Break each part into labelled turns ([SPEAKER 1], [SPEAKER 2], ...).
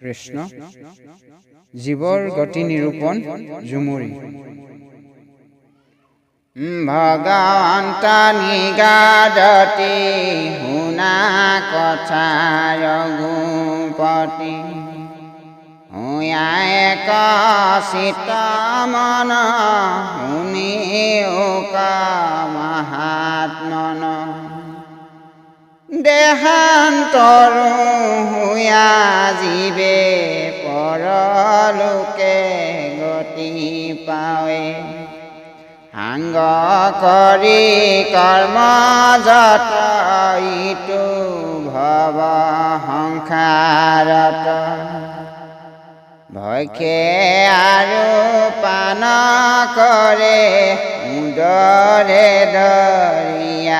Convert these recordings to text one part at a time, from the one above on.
[SPEAKER 1] কৃষ্ণ জীৱৰ গতি নিৰূপণ ঝুমুৰি ভগৱন্ত নিগাদতি শুনা কথা ৰঘুপতি এক চিত মন শুনি মহাত্মন। দেহান্তৰো হুয়া জীৱে পৰলোকে গতি পাৱে। সাংগ কৰি কৰ্ম যত ইটো ভৱ সংসাৰত। ভয়কে আৰু পান কৰে, উদৰে দৰিয়াতৰে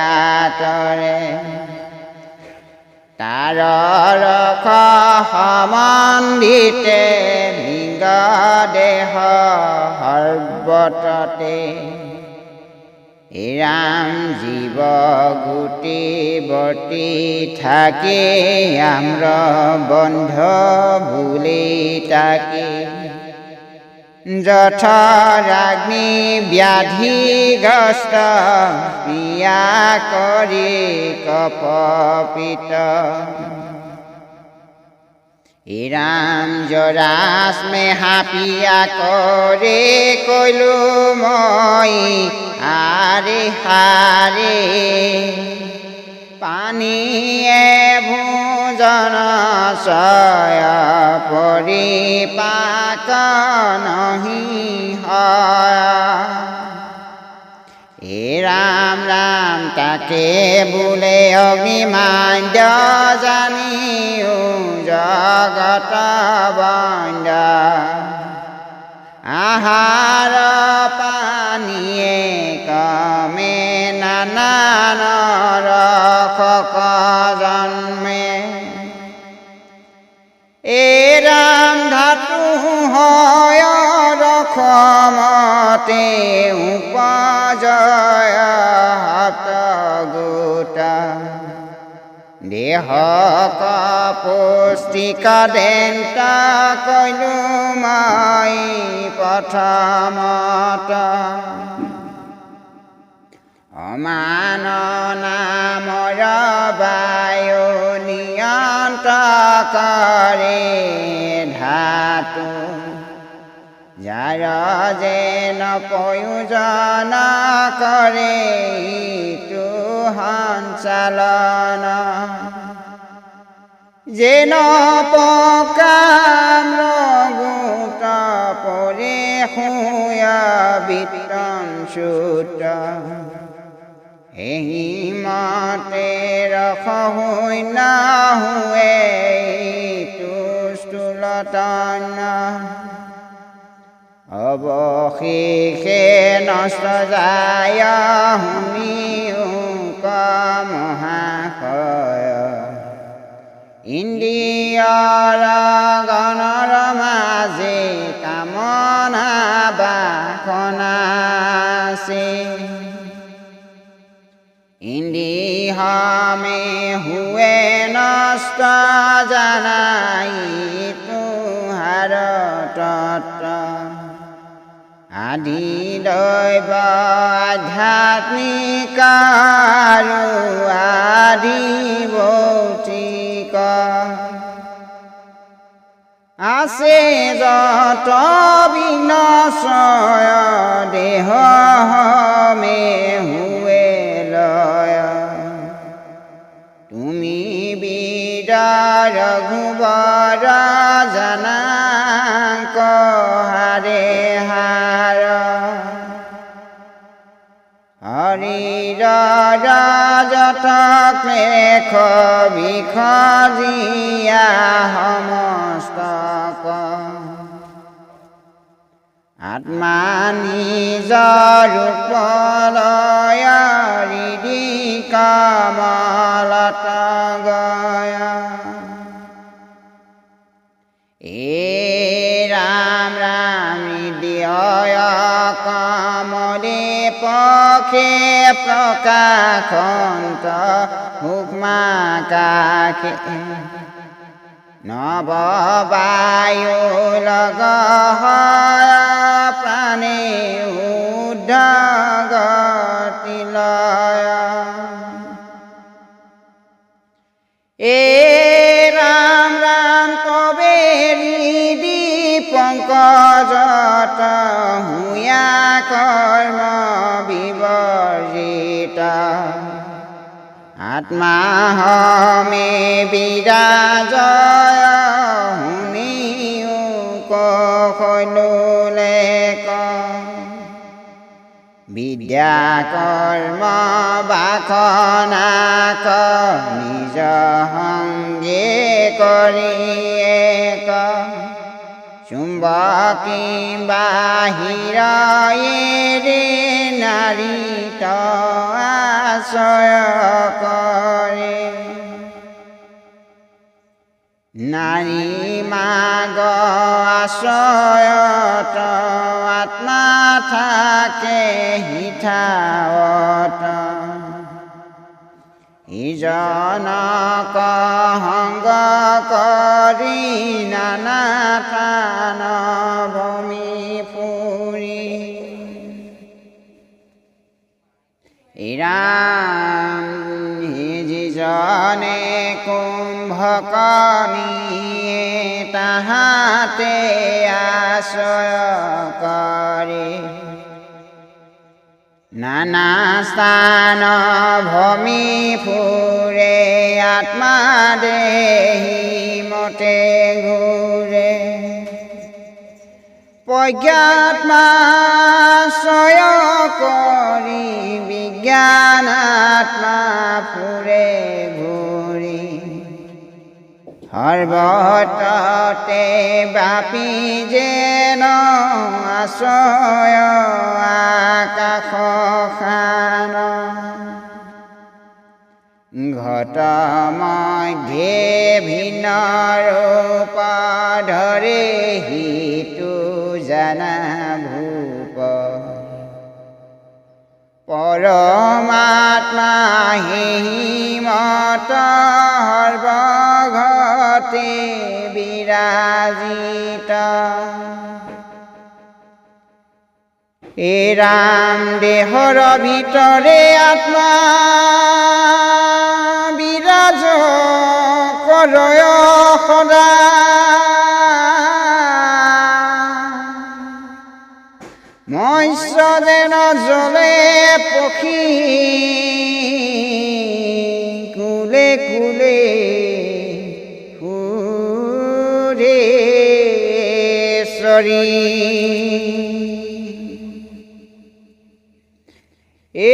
[SPEAKER 1] তাৰ ৰখ সম্বন্ধিতে লিংগ দেহ সৰ্বততে। ৰাম জীৱ গোটি বৰ্তি থাকি আম্ৰ বন্ধ বুলি তাকি। যথৰাগ্নি ব্যাধিগ্ৰস্ত পিয়া কৰি কপিত ইৰাম জৰাস্মে হাপিয়া কৰে কলো মই আৰে হাৰে পানীয়ে ভোজন চয় পৰিপাক নহি হয়। এ ৰাম ৰাম তাকে বোলে অগ্নিমান্দ জানিও জগত বন্দ আহাৰ পানীয়ে কমে নানান ৰখমতে উপজয় হাত গোটা দেহ পুষ্টিক দেন্ত কইলো মই প্ৰথমত অমান নামৰ বায়ু নিয়ন্ত কৰে ধাতু। যাৰ যেন প্ৰয়োজন কৰে ইটো সঞ্চালন যেন পকাম গোট পৰে শুয়া বিতন চুত এই মতে ৰখ হৈ নাহুৱে তুষ্টুলতন অৱশেষে নষ্ট যায় শুনিও মহাশয় ইন্দ্ৰিয়ৰ গণৰ মাজে কামনা বাসনাছে ইন্দ্ৰিয়মে হুৱে নষ্ট জানাই আদি দৈৱ আধ্যাত্মিক আদি ভৌতিক আছে যত বিনশয় দেহ মে বিষ জিয়া সমস্তক আত্মা নিজ ৰূপলয় হৃদি গয়। এ ৰাম ৰাম হৃদয় কমলে পখে প্ৰকাশন্ত হুকমা কাষে নৱবায়ু লগ হয় প্ৰাণী উদ্ধ গতি লয়। এ আত্মাহমে বিৰাজয় শুনিও কলৈলে ক বিদ্যা কৰ্ম বাসনাক নিজ সংগে কৰিয়ে ক। চুম্বকী বাহিৰয়ে নাৰীত আশ্ৰয় কৰে নাৰী মাগ আশ্ৰয়ত আত্মা থাকে হিঠাৱত ইজনক সংগ কৰি নানা থান ইৰাম যিজনে কুম্ভকণীয়ে তাহাতে আশ্ৰয় কৰে নানা স্থান ভূমি ফুৰে আত্মা দেহি মতে ঘূৰে প্ৰজ্ঞাত্মাশ্ৰয় কৰি বিজ্ঞানাত্মা ফুৰে ঘূৰি সৰ্বততে বাপি যেন আশ্ৰয় আকাশ খান। ঘট মধ্যে ভিন্ন ৰূপ ধৰে সিটো জানা পৰমাত্মা হিমত সৰ্বঘতে বিৰাজিত এ ৰাম দেহৰ ভিতৰে আত্মা বিৰাজ কৰয় সদা। যেন জলে পক্ষী কুলে কুলে সুৰে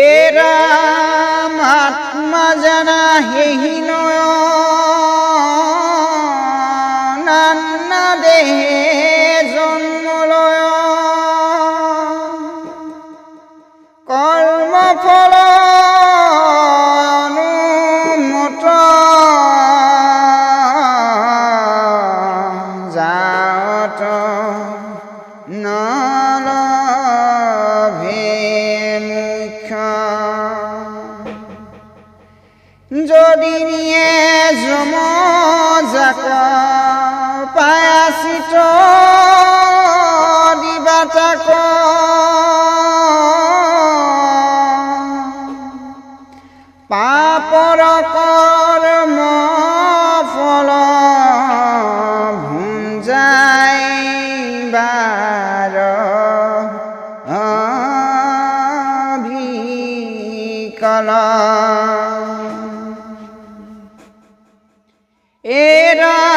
[SPEAKER 1] এরাম আত্মা জানা হেহি পায়াচিত দিবা তাক পাপৰ কৰ্ম ফল ভুঞ্জাইবাৰ অভিকল। এৰাম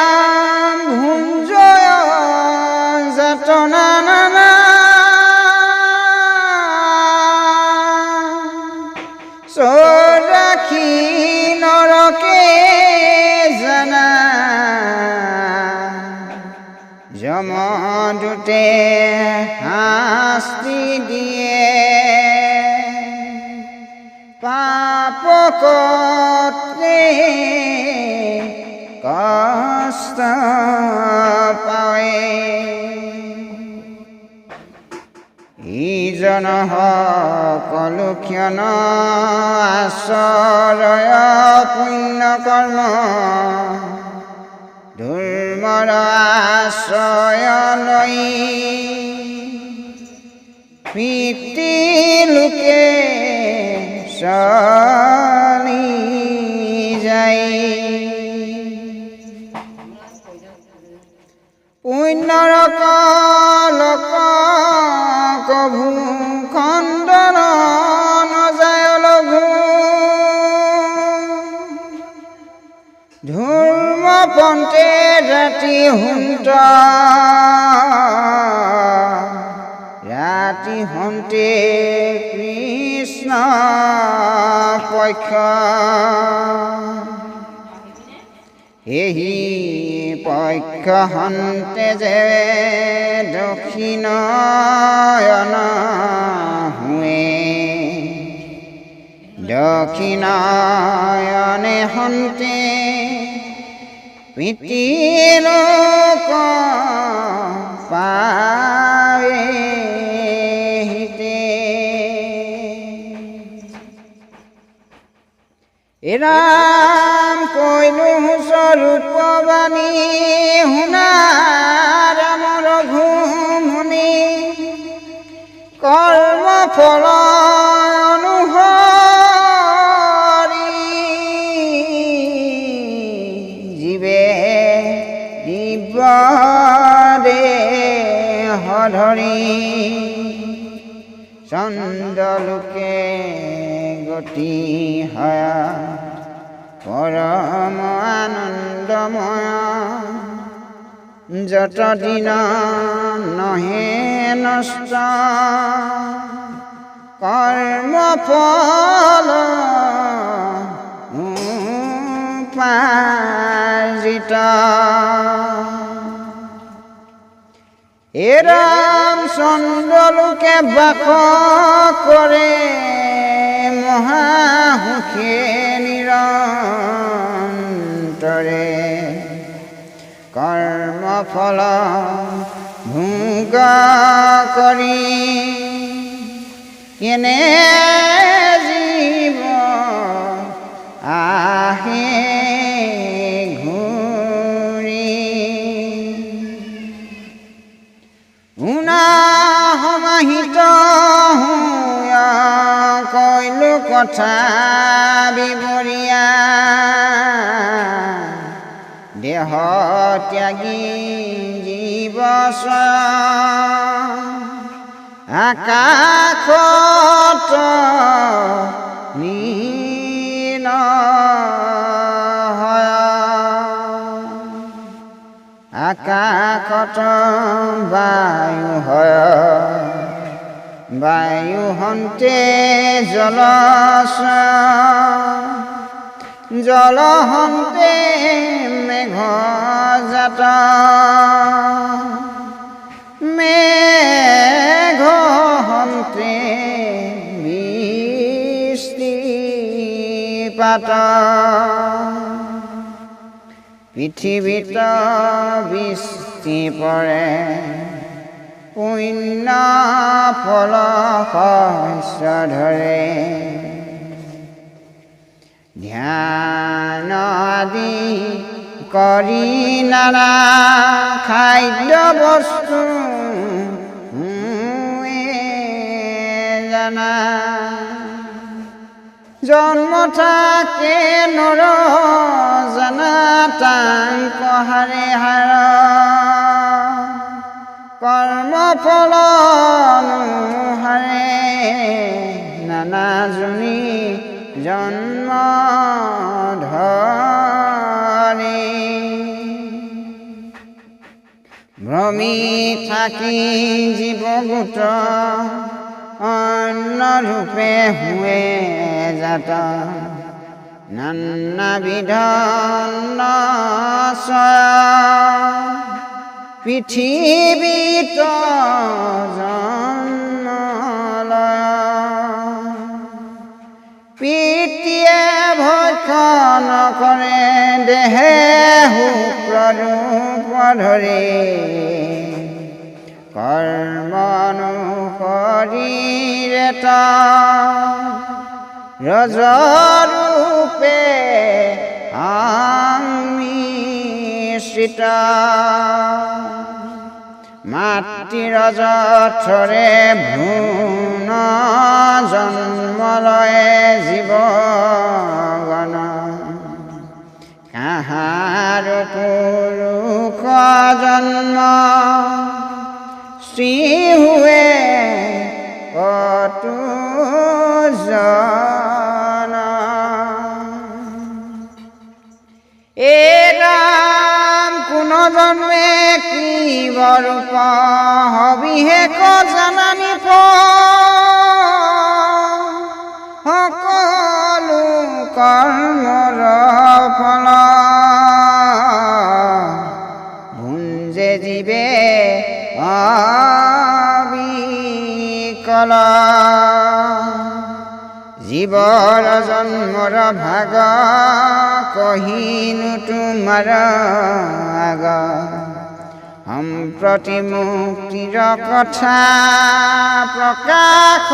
[SPEAKER 1] পাপকতে কষ্ট পাৱে ইজন সকলো ক্ষণ আশ্ৰয় পুণ্য কৰ্ম দুৰ প্ৰেমৰ আশ্ৰয় লৈ লোকে চলি পুণ্যৰ কলক কভু খণ্ডন নজায় লঘু ধৰ্ম পন্থে ৰাতি হুন্ত। ৰাতি হন্তে কৃষ্ণ পক্ষ। এহি পক্ষ হন্তে যে দক্ষিণয়ন হুৱে দক্ষিণায়নে হন্তে প্ৰীতিলোক পাৱে হিতে। এৰাম কৈলো স্বৰূপবাণী শুনা ৰামৰ ঘুমনি। কৰ্ম ফল অনুসৰি জীৱে দিব্যদে ধৰি চন্দ্ৰলোকে গতি হয় পৰম আনন্দময় যত দিন নহে নষ্ট কৰ্মফল উপাৰ্জিত এৰাম চন্দ্ৰলোকে বাস কৰে মহাসুখে নিৰন্তৰে কৰ্মফল ভোগ কৰি কেনে জীৱ আহে ঘূৰি উনা সমাহিত কৈলো কথা বিবৰীয়া ত্যাগী জীৱ আকাশত নীল আকাশত বায়ু হয়। বায়ু হন্তে জলচ জল হন্তে মেঘ জাত মেঘ হন্তে বৃষ্টিপাত পৃথিৱীত বৃষ্টি পৰে পুণ্য ফল শস্য ধৰে ধ্যান আদি কৰি নানা খাদ্য বস্তু জানা। জন্ম থাকে নৰ জানা তাংক হাৰে হাৰ কৰ্মফল হাৰে নানা জনী জন্ম ভ্ৰমি থাকি জীৱ গোট অন্য ৰূপে হুৱে জাত নানাবিধ জন্মলয়। পিতৃয়ে ভক্ষণ কৰে দেহে শুক্ৰৰূপ ধৰি শৰীৰেত ৰজৰূপে আমি নিশ্চিত মাতৃৰ যথৰে ভ্ৰূণ জন্মলয়ে জীৱগণ কাহাৰ পুৰুষ জন্ম জন্মে কি বরূপ হবিশেষ জানানি প? সকলো কৰ্মৰ ফল। ভুঞ্জে জীৱে অবিকল জীৱৰ জন্মৰ ভাগ কহিনো তোমাৰ আগ। সম্প্ৰতি মুক্তিৰ কথা প্ৰকাশ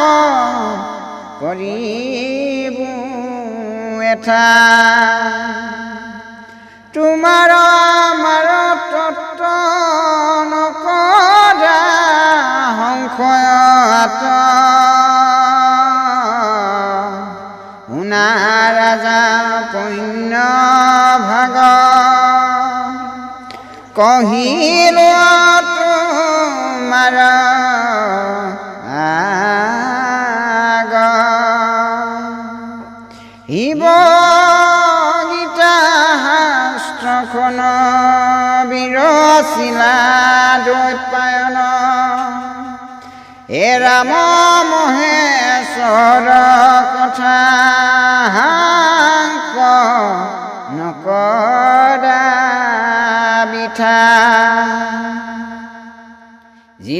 [SPEAKER 1] কৰিব এঠা তোমাৰ আমাৰ কহিলো তোমাৰ আগ শিৱ গীতা শাস্ত্ৰখন বিৰচিলা দৈপায়ন হে ৰাম মহেশ্বৰ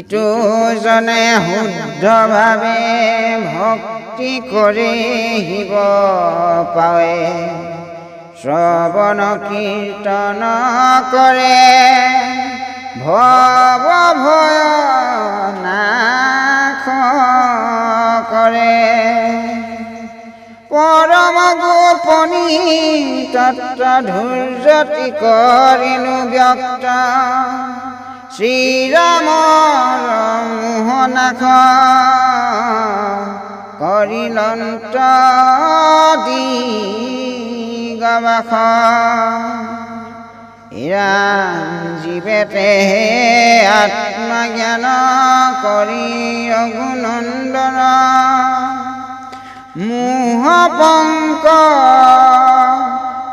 [SPEAKER 1] যিটো জনে শুদ্ধভাৱে ভক্তি কৰি শিৱ পাৱে। শ্ৰৱণ কীৰ্তন কৰে। ভৱ ভয় নাশ কৰে। পৰম গোপনী তত্ত্ব ধৈৰ্যতি কৰিলো ব্যক্ত। শ্ৰীৰামৰ মোহনাশ কৰিলন্ত দি গবাস ৰাম জীৱেতে আত্মজ্ঞান কৰি ৰঘুনন্দন মোহ পংক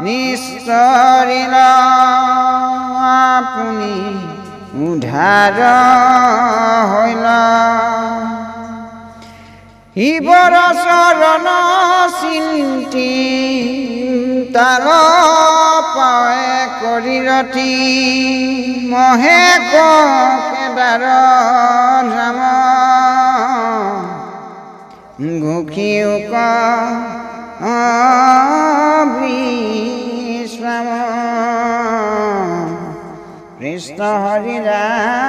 [SPEAKER 1] নিশ্চৰিল আপুনি উধাৰ হৈল শিৱৰ চৰণ চিন্তি তাৰ পাৱে কৰি ৰতি মহে কেদাৰ ৰাম ঘুষিও বিশ্ৰাম ৰাম